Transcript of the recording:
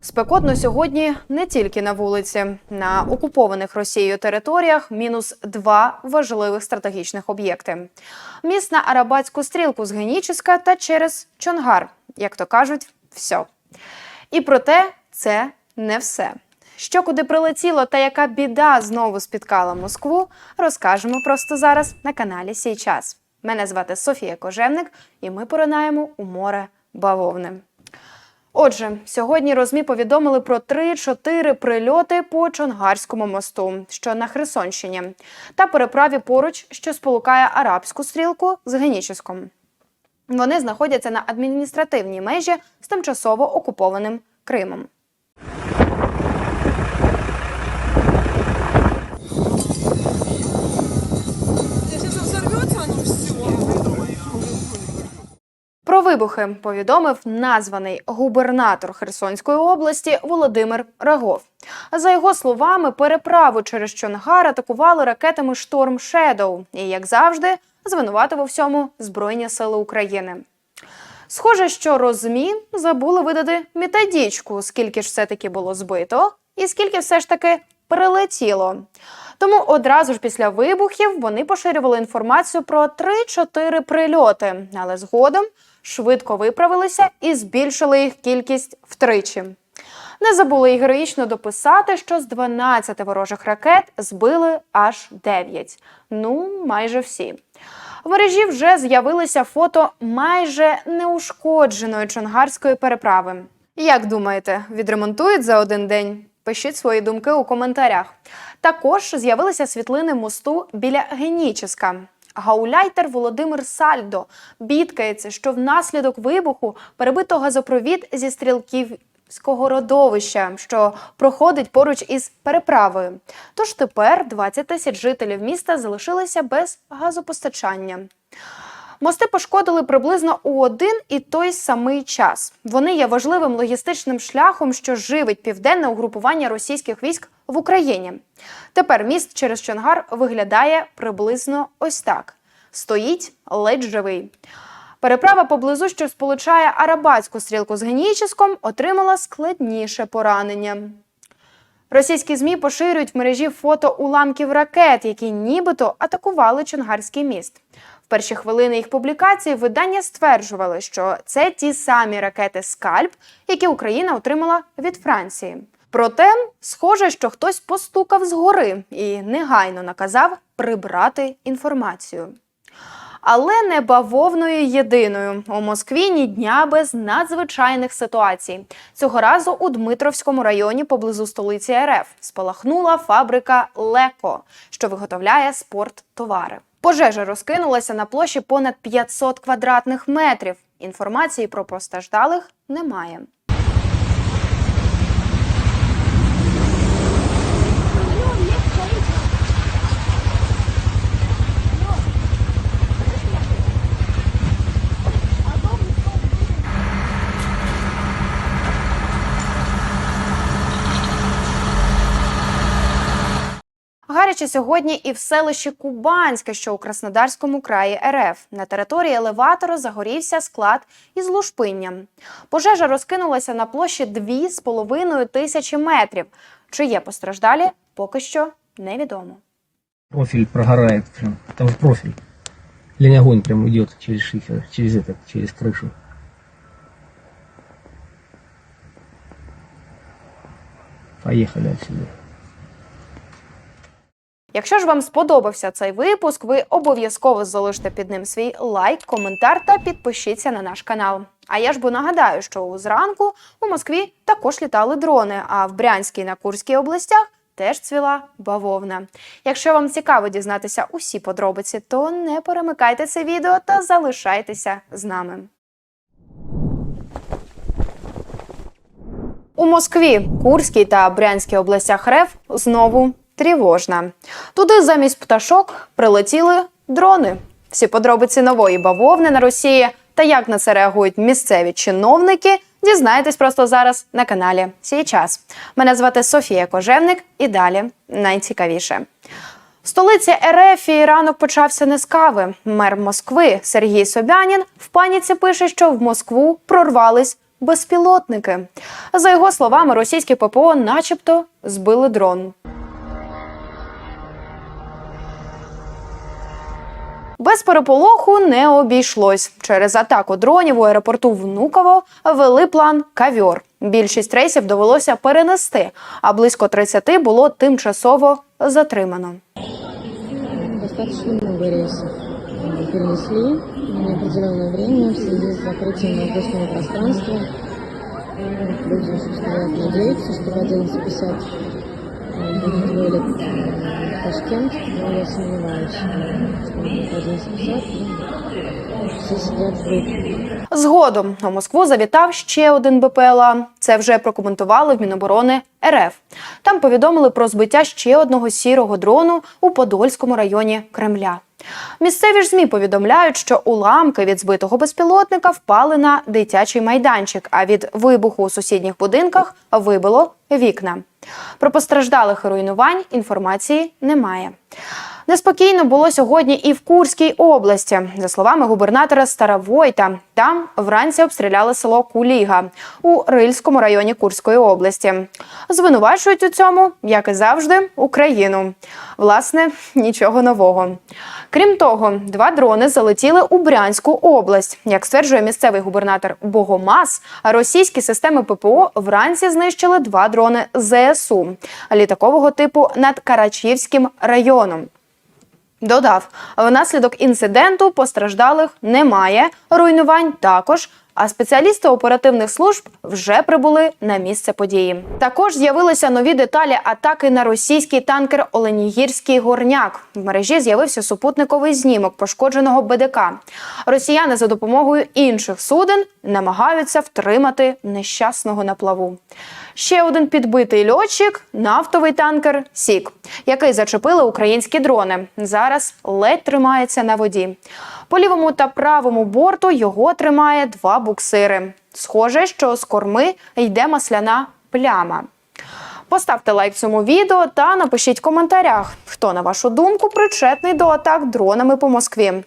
Спекотно сьогодні не тільки на вулиці. На окупованих Росією територіях мінус два важливих стратегічних об'єкти: міст на Арабатську стрілку з Геніческа та через Чонгар, як то кажуть, все. І проте це не все. Що куди прилетіло та яка біда знову спіткала Москву, розкажемо просто зараз на каналі Сій час. Мене звати Софія Кожевник, і ми поринаємо у море бавовни. Отже, сьогодні розмі повідомили про 3-4 прильоти по Чонгарському мосту, що на Херсонщині, та переправі поруч, що сполукає арабську стрілку з Геніческом. Вони знаходяться на адміністративній межі з тимчасово окупованим Кримом. Про вибухи повідомив названий губернатор Херсонської області Володимир Рагов. За його словами, переправу через Чонгар атакували ракетами Шторм Шедоу і, як завжди, звинуватив у всьому Збройні Сили України. Схоже, що розмі забули видати методичку, скільки ж все-таки було збито, і скільки все ж таки прилетіло. Тому одразу ж після вибухів вони поширювали інформацію про 3-4 прильоти, але згодом швидко виправилися і збільшили їх кількість втричі. Не забули й героїчно дописати, що з 12 ворожих ракет збили аж 9. Ну, майже всі. В мережі вже з'явилися фото майже неушкодженої чонгарської переправи. Як думаєте, відремонтують за один день? Пишіть свої думки у коментарях. Також з'явилися світлини мосту біля Геніческа. Гауляйтер Володимир Сальдо бідкається, що внаслідок вибуху перебито газопровід зі стрілківського родовища, що проходить поруч із переправою. Тож тепер 20 тисяч жителів міста залишилися без газопостачання. Мости пошкодили приблизно у один і той самий час. Вони є важливим логістичним шляхом, що живить південне угрупування російських військ в Україні. Тепер міст через Чонгар виглядає приблизно ось так: стоїть ледь живий. Переправа поблизу, що сполучає Арабатську стрілку з Геніческом, отримала складніше поранення. Російські ЗМІ поширюють в мережі фото уламків ракет, які нібито атакували Чонгарський міст. В перші хвилини їх публікації видання стверджували, що це ті самі ракети Скальп, які Україна отримала від Франції. Проте, схоже, що хтось постукав згори і негайно наказав прибрати інформацію. Але не бавовною єдиною у Москві ні дня без надзвичайних ситуацій. Цього разу у Дмитровському районі поблизу столиці РФ спалахнула фабрика Леко, що виготовляє спорттовари. Пожежа розкинулася на площі понад 500 квадратних метрів. Інформації про постраждалих немає. Гаряче сьогодні і в селищі Кубанське, що у Краснодарському краї РФ. На території елеватора загорівся склад із лушпинням. Пожежа розкинулася на площі 2,5 тисячі метрів. Чи є постраждалі, поки що невідомо. профиль прогорает прям. Там. Лень огонь прям идет через шифер, через этот, через крышу. Поехали отсюда. Якщо ж вам сподобався цей випуск, ви обов'язково залиште під ним свій лайк, коментар та підпишіться на наш канал. А я ж бо нагадаю, що зранку у Москві також літали дрони, а в Брянській на Курській областях теж цвіла бавовна. Якщо вам цікаво дізнатися усі подробиці, то не перемикайте це відео та залишайтеся з нами. У Москві, Курській та Брянській областях РФ знову тривожна. Туди замість пташок прилетіли дрони. Всі подробиці нової бавовни на Росії та як на це реагують місцеві чиновники. Дізнайтесь просто зараз на каналі Сій час. Мене звати Софія Кожевник, і далі найцікавіше. В столиці РФ і ранок почався не з кави. Мер Москви Сергій Собянін в паніці пише, що в Москву прорвались безпілотники. За його словами, російські ППО, начебто, збили дрон. Без переполоху не обійшлось. Через атаку дронів у аеропорту Внуково вели план кавьор. Більшість рейсів довелося перенести, а близько 30 було тимчасово затримано. Достаточно много рейсов э, перенесли на неопределенное время в связи с закрытием воздушного пространства. Вот Люди, собственно говоря, надеются, что в 11.50 э, будет вылет э, в Ташкент, но я сомневаюсь, что будет в 11.50. Все сидят в группе. Згодом на Москву завітав ще один БПЛА. Це вже прокоментували в Міноборони РФ. Там повідомили про збиття ще одного сірого дрону у Подольському районі Кремля. Місцеві ж змі повідомляють, що уламки від збитого безпілотника впали на дитячий майданчик, а від вибуху у сусідніх будинках вибило вікна. Про постраждалих руйнувань інформації немає. Неспокійно було сьогодні і в Курській області. За словами губернатора Старовойта, там вранці обстріляли село Куліга у Рильському районі Курської області. Звинувачують у цьому, як і завжди, Україну. Власне, нічого нового. Крім того, два дрони залетіли у Брянську область. Як стверджує місцевий губернатор Богомаз, російські системи ППО вранці знищили два дрони ЗСУ літакового типу над Карачівським районом. Додав, внаслідок інциденту постраждалих немає, руйнувань також. А спеціалісти оперативних служб вже прибули на місце події. Також з'явилися нові деталі атаки на російський танкер Оленігірський горняк. В мережі з'явився супутниковий знімок пошкодженого БДК. Росіяни за допомогою інших суден намагаються втримати нещасного на плаву. Ще один підбитий льотчик нафтовий танкер Сік, який зачепили українські дрони. Зараз ледь тримається на воді. По лівому та правому борту його тримає два буксири. Схоже, що з корми йде масляна пляма. Поставте лайк цьому відео та напишіть в коментарях, хто на вашу думку причетний до атак дронами по Москві.